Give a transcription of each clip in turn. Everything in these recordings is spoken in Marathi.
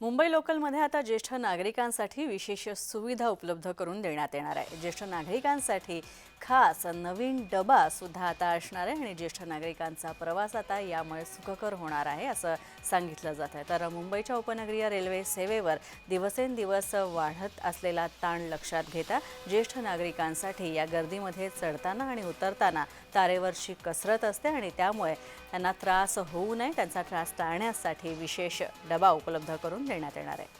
मुंबई लोकलमध्ये आता ज्येष्ठ नागरिकांसाठी विशेष सुविधा उपलब्ध करून देण्यात येणार आहे. ज्येष्ठ नागरिकांसाठी खास नवीन डबा सुद्धा आता असणार आहे आणि ज्येष्ठ नागरिकांचा प्रवास आता यामुळे सुखकर होणार आहे असं सांगितलं जात आहे. तर मुंबईच्या उपनगरीय रेल्वे सेवेवर दिवसेंदिवस वाढत असलेला ताण लक्षात घेता ज्येष्ठ नागरिकांसाठी या गर्दीमध्ये चढताना आणि उतरताना तारेवरची कसरत असते आणि त्यामुळे त्यांना त्रास होऊ नये. त्यांचा त्रास टाळण्यासाठी विशेष डबा उपलब्ध करून देण्यात येणार आहे.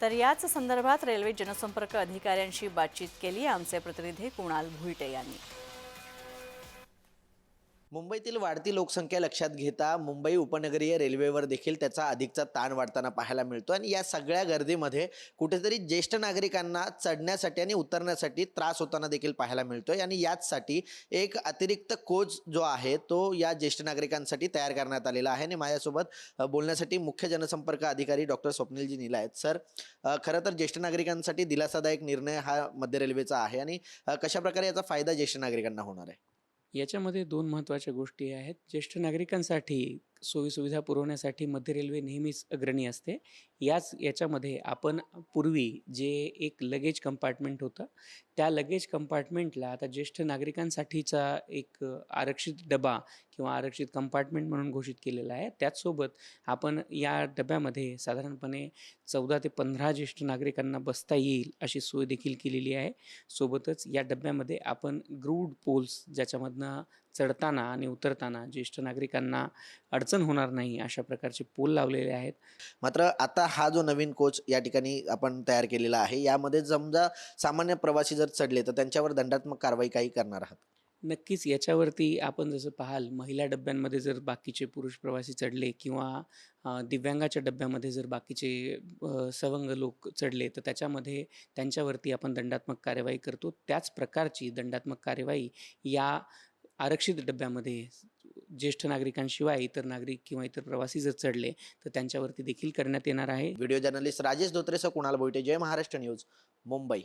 तर याच संदर्भात रेल्वे जनसंपर्क अधिकाऱ्यांशी बातचीत केली. आमचे प्रतिनिधी कुणाल भुईटे यांनी. मुंबईतील वाढती लोकसंख्या लक्षात घेता मुंबई उपनगरीय रेल्वेवर देखील त्याचा अधिकचा ताण वाढताना पाहायला मिळतो. आणि या सगळ्या गर्दीमध्ये कुठेतरी ज्येष्ठ नागरिकांना चढण्यासाठी आणि उतरण्यासाठी त्रास होताना देखील पाहायला मिळतोय. आणि याचसाठी एक अतिरिक्त कोच जो आहे तो या ज्येष्ठ नागरिकांसाठी तयार करण्यात आलेला आहे. आणि माझ्यासोबत बोलण्यासाठी मुख्य जनसंपर्क अधिकारी डॉक्टर स्वप्नीलजी नीला आहेत. सर खरं तर ज्येष्ठ नागरिकांसाठी दिलासादायक निर्णय हा मध्य रेल्वेचा आहे. आणि कशाप्रकारे याचा फायदा ज्येष्ठ नागरिकांना होणार आहे? याच्यामध्ये दोन महत्त्वाच्या गोष्टी आहेत. ज्येष्ठ नागरिकांसाठी सोयीसुविधा पुरवण्यासाठी मध्य रेल्वे नेहमीच अग्रणी असते. याच याच्यामध्ये आपण पूर्वी जे एक लगेज कंपार्टमेंट होतं त्या लगेज कंपार्टमेंटला आता ज्येष्ठ नागरिकांसाठीचा एक आरक्षित डबा किंवा आरक्षित कंपार्टमेंट म्हणून घोषित केलेला आहे. त्याचसोबत आपण या डब्यामध्ये साधारणपणे चौदा ते पंधरा ज्येष्ठ नागरिकांना बसता येईल अशी सोय देखील केलेली आहे. सोबतच या डब्यामध्ये आपण ग्रूड पोल्स ज्याच्यामधनं चढताना आणि उतरताना ज्येष्ठ नागरिकांना अडचण होणार नाही अशा प्रकारचे पोल लावलेले आहेत. मात्र आता हा जो नवीन कोच या ठिकाणी आपण तयार केलेला आहे यामध्ये समजा सामान्य प्रवासी जर चढले तर त्यांच्यावर दंडात्मक कारवाई काही करणार आहात? नक्कीच याच्यावरती आपण जसं पाहाल महिला डब्यांमध्ये जर बाकीचे पुरुष प्रवासी चढले किंवा दिव्यांगाच्या डब्यामध्ये जर बाकीचे सवंग लोक चढले तर त्याच्यामध्ये त्यांच्यावरती आपण दंडात्मक कार्यवाही करतो. त्याच प्रकारची दंडात्मक कार्यवाही या आरक्षित डब्यामध्ये ज्येष्ठ नागरिकांशिवाय इतर नागरिक किंवा इतर प्रवासी जर चढले तर त्यांच्यावरती देखील करण्यात येणार आहे. व्हिडिओ जर्नलिस्ट राजेश धोत्रेसह कुणाल बोईटे. जय महाराष्ट्र न्यूज मुंबई.